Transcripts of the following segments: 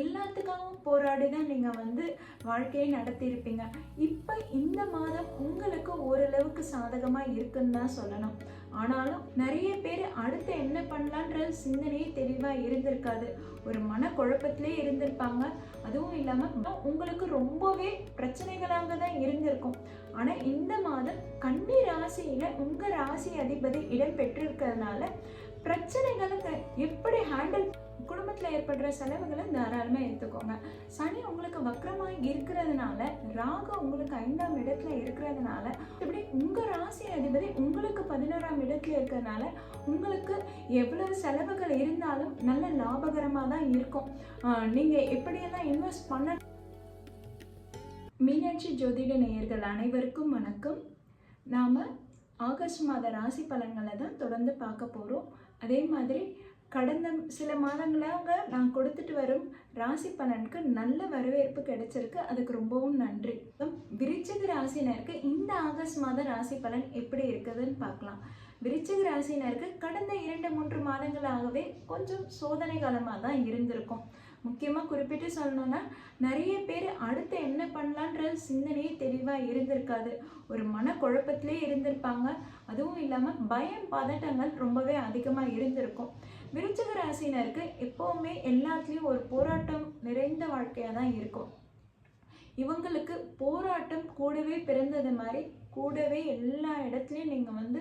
எல்லாத்துக்காகவும் போராடி தான் நீங்கள் வந்து வாழ்க்கையை நடத்தியிருப்பீங்க. இப்போ இந்த மாதம் உங்களுக்கு ஓரளவுக்கு சாதகமாக இருக்குன்னு தான் சொல்லணும். ஆனாலும் நிறைய பேர் அடுத்து என்ன பண்ணலான்ற சிந்தனையே தெளிவாக இருந்திருக்காது. ஒரு மன குழப்பத்திலே இருந்திருப்பாங்க. அதுவும் இல்லாமல் உங்களுக்கு ரொம்பவே பிரச்சனைகளாக தான் இருந்திருக்கும். ஆனால் இந்த மாதம் கன்னி ராசியில் உங்கள் ராசி அதிபதி இடம் பெற்றிருக்கிறதுனால பிரச்சனைகளை எப்படி ஹேண்டில் குடும்பத்தில் ஏற்படுற செலவுகளை தாராளமாக எடுத்துக்கோங்க. சனி உங்களுக்கு வக்கரமாக இருக்கிறதுனால ராகு உங்களுக்கு ஐந்தாம் இடத்துல இருக்கிறதுனால இப்படி உங்கள் ராசி அதிபதி உங்களுக்கு பதினோராம் இடத்துல இருக்கிறதுனால உங்களுக்கு எவ்வளவு செலவுகள் இருந்தாலும் நல்ல லாபகரமாக தான் இருக்கும். நீங்கள் எப்படியெல்லாம் இன்வெஸ்ட் பண்ண மீனாட்சி ஜோதிட நேயர்கள் அனைவருக்கும் வணக்கம். நாம் ஆகஸ்ட் மாத ராசி பலன்களை தான் தொடர்ந்து பார்க்க போகிறோம் அதே மாதிரி கடந்த சில மாதங்களாக நான் கொடுத்துட்டு வரும் ராசி பலனுக்கு நல்ல வரவேற்பு கிடைச்சிருக்கு. அதுக்கு ரொம்பவும் நன்றி. விருச்சிக ராசினருக்கு இந்த ஆகஸ்ட் மாத ராசி பலன் எப்படி இருக்குதுன்னு பார்க்கலாம். விருச்சிக ராசினருக்கு கடந்த இரண்டு மூன்று மாதங்களாகவே கொஞ்சம் சோதனை காலமாக தான் இருந்திருக்கும். முக்கியமாக குறிப்பிட்டு சொல்லணும்னா நிறைய பேர் அடுத்து என்ன பண்ணலான்ற சிந்தனையே தெளிவாக இருந்திருக்காது. ஒரு மனக்குழப்பத்திலே இருந்திருப்பாங்க. அதுவும் இல்லாமல் பயம் பதட்டங்கள் ரொம்பவே அதிகமாக இருந்திருக்கும். விருச்சிக ராசினருக்கு எப்போவுமே எல்லாத்துலேயும் ஒரு போராட்டம் நிறைந்த வாழ்க்கையாக தான் இருக்கும். இவங்களுக்கு போராட்டம் கூடவே பிறந்தது மாதிரி கூடவே எல்லா இடத்துலையும் நீங்கள் வந்து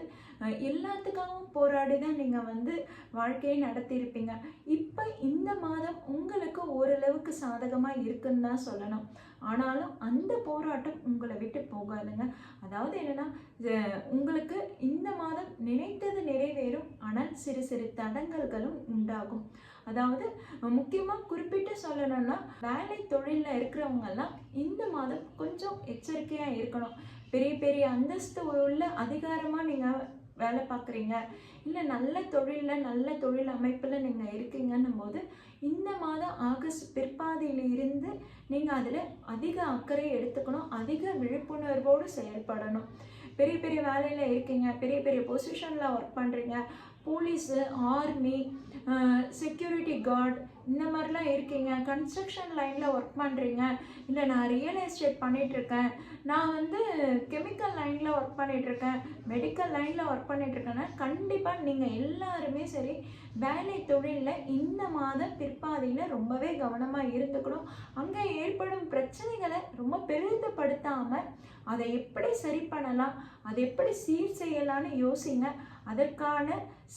எல்லாத்துக்காகவும் போராடி தான் நீங்கள் வந்து வாழ்க்கையை நடத்தியிருப்பீங்க. இப்போ இந்த மாதம் உங்களுக்கு ஓரளவுக்கு சாதகமாக இருக்குன்னு தான் சொல்லணும். ஆனாலும் அந்த போராட்டம் உங்களை விட்டு போகாதுங்க. அதாவது என்னென்னா உங்களுக்கு இந்த மாதம் நினைத்தது நிறைவேறும் ஆனால் சிறு சிறு தடங்கல்களும் உண்டாகும். அதாவது முக்கியமாக குறிப்பிட்டு சொல்லணும்னா வேலை தொழிலில் இருக்கிறவங்கெல்லாம் இந்த மாதம் கொஞ்சம் எச்சரிக்கையாக இருக்கணும். பெரிய பெரிய அந்தஸ்து உள்ள அதிகாரமாக நீங்கள் வேலை பார்க்குறீங்க. இல்லை நல்ல தொழிலில் நல்ல தொழில் அமைப்பில் நீங்கள் இருக்கீங்கன்னும் போது இந்த மாதம் ஆகஸ்ட் பிற்பாதையில் இருந்து நீங்கள் அதில் அதிக அக்கறை எடுத்துக்கணும். அதிக விழிப்புணர்வோடு செயல்படணும். பெரிய பெரிய வேலையில் இருக்கீங்க. பெரிய பெரிய பொசிஷனில் ஒர்க் பண்ணுறீங்க போலீஸு ஆர்மி செக்யூரிட்டி கார்டு இந்த மாதிரிலாம் இருக்கீங்க. கன்ஸ்ட்ரக்ஷன் லைனில் ஒர்க் பண்ணுறீங்க இல்லை நான் ரியல் எஸ்டேட் பண்ணிகிட்ருக்கேன் நான் வந்து கெமிக்கல் லைனில் ஒர்க் பண்ணிகிட்ருக்கேன் மெடிக்கல் லைனில் ஒர்க் பண்ணிகிட்ருக்கேன்னா கண்டிப்பாக நீங்கள் எல்லாருமே சரி வேலை தொழிலில் இந்த மாதம் பிற்பாதையில் ரொம்பவே கவனமாக இருந்துக்கணும். அங்கே ஏற்படும் பிரச்சனைகளை ரொம்ப பெரிதுபடுத்தாமல் அதை எப்படி சரி பண்ணலாம் அதை எப்படி சீர் செய்யலாம்னு யோசிங்க. அதற்கான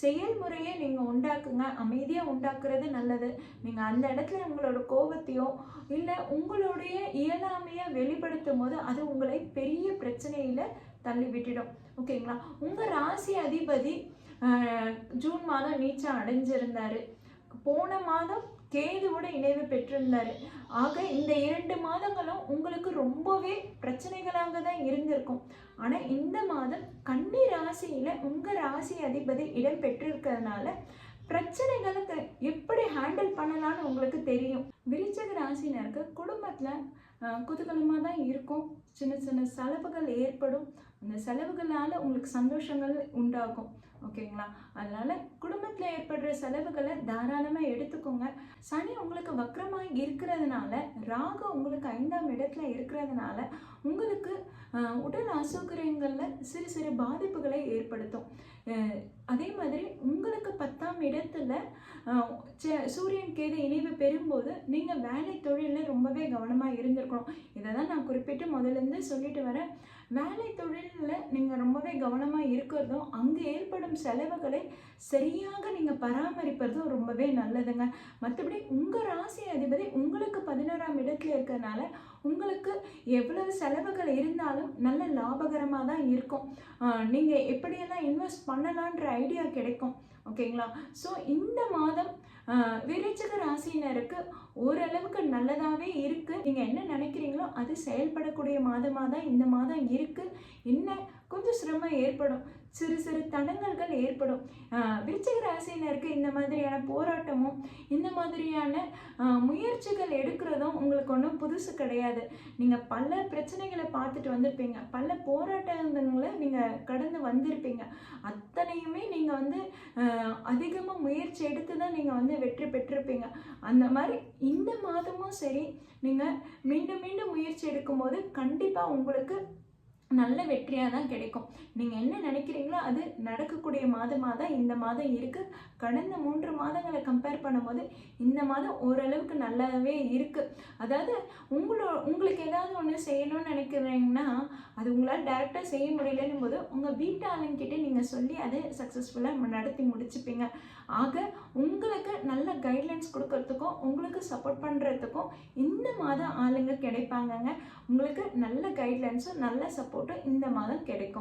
செயல்முறையை நீங்கள் உண்டாக்குங்க. அமைதியாக உண்டாக்குறது நல்லது. நீங்கள் அந்த இடத்துல உங்களோட கோபத்தையோ இல்லை உங்களுடைய இயலாமையை வெளிப்படுத்தும் போது அது உங்களை பெரிய பிரச்சனையில் தள்ளி விட்டுடும். ஓகேங்களா? உங்கள் ராசி அதிபதி ஜூன் மாதம் நீச்சம் அடைஞ்சிருந்தார். போன மாதம் கேதுவோட இணைவு பெற்றிருந்தார். ஆக இந்த இரண்டு மாதங்களும் உங்களுக்கு ரொம்பவே பிரச்சனைகளாக தான் இருந்திருக்கும். ஆனால் இந்த மாதம் கன்னி ராசியில் உங்கள் ராசி அதிபதி இடம் பெற்றிருக்கிறதுனால பிரச்சனைகளுக்கு எப்படி ஹேண்டில் பண்ணலாம்னு உங்களுக்கு தெரியும். விருச்சக ராசினருக்கு குடும்பத்தில் குதூகலமாக தான் இருக்கும். சின்ன சின்ன செலவுகள் ஏற்படும். அந்த செலவுகளால் உங்களுக்கு சந்தோஷங்கள் உண்டாகும். ஓகேங்களா? அதனால் குடும்பத்தில் உங்களோட செலவுகளை தாராளமாக எடுத்துக்கோங்க. சனி உங்களுக்கு வக்கரமாக இருக்கிறதுனால ராகு உங்களுக்கு ஐந்தாம் இடத்துல இருக்கிறதுனால உங்களுக்கு உடல் அசௌகரியங்களில் சிறு சிறு பாதிப்புகளை ஏற்படுத்தும். அதே மாதிரி உங்களுக்கு பத்தாம் இடத்துல சூரியன் கேது இணைவு பெறும்போது நீங்கள் வேலை தொழிலில் ரொம்பவே கவனமாக இருந்திருக்கணும். இதை தான் நான் குறிப்பிட்டு முதலேருந்து சொல்லிட்டு வரேன். வேலை தொழிலில் நீங்கள் ரொம்பவே கவனமாக இருக்கிறதும் அங்கே ஏற்படும் செலவுகளை சரியாக நீங்கள் பராமரிப்பதும் ரொம்பவே நல்லதுங்க. மற்றபடி உங்கள் ராசி அதிபதி உங்களுக்கு பதினோராம் இடத்துல இருக்கிறதுனால உங்களுக்கு எவ்வளவு செலவுகள் இருந்தாலும் நல்ல லாபகரமாக தான் இருக்கும் நீங்கள் எப்படியெல்லாம் இன்வெஸ்ட் பண்ணலான்ற ஐடியா கிடைக்கும். ஓகேங்களா ஸோ இந்த மாதம் ஆஹ், விருச்சிக ராசியினருக்கு ஓரளவுக்கு நல்லதாகவே இருக்குது நீங்கள் என்ன நினைக்கிறீங்களோ அது செயல்படக்கூடிய மாதமாக தான் இந்த மாதம் இருக்குது என்ன? கொஞ்சம் சிரமம் ஏற்படும். சிறு சிறு தடங்கல்கள் ஏற்படும். ஆஹ், விருச்சிக இந்த மாதிரியான போராட்டமும் இந்த மாதிரியான முயற்சிகள் எடுக்கிறதும் உங்களுக்கு ஒன்றும் புதுசு கிடையாது. நீங்கள் பல பிரச்சனைகளை பார்த்துட்டு வந்திருப்பீங்க. பல போராட்டங்களை நீங்கள் கடந்து வந்திருப்பீங்க. அத்தனையுமே நீங்கள் வந்து அதிகமாக முயற்சி எடுத்து தான் நீங்கள் வந்து வெற்றி பெற்றிருப்பீங்க. அந்த மாதிரி இந்த மாதமும் சரி நீங்கள் மீண்டும் மீண்டும் முயற்சி எடுக்கும்போது கண்டிப்பாக உங்களுக்கு நல்ல வெற்றியாக தான் கிடைக்கும். நீங்கள் என்ன நினைக்கிறீங்களோ அது நடக்கக்கூடிய மாதமாக தான் இந்த மாதம் இருக்குது கடந்த மூன்று மாதங்களை கம்பேர் பண்ணும்போது இந்த மாதம் ஓரளவுக்கு நல்லாவே இருக்குது அதாவது உங்களோ உங்களுக்கு ஏதாவது ஒன்று செய்யணும்னு நினைக்கிறீங்கன்னா அது உங்களால் டேரெக்டாக செய்ய முடியலன்னும் போது உங்கள் வீட்டு ஆளுங்கிட்ட நீங்கள் சொல்லி அதை சக்ஸஸ்ஃபுல்லாக நடத்தி முடிச்சுப்பீங்க. ஆக உங்களுக்கு நல்ல கைட்லைன்ஸ் கொடுக்கறதுக்கும் உங்களுக்கு சப்போர்ட் பண்ணுறதுக்கும் இந்த மாதம் ஆளுங்க கிடைப்பாங்கங்க. உங்களுக்கு நல்ல கைட்லைன்ஸும் நல்ல சப்போர்ட்டும் இந்த மாதம் கிடைக்கும்.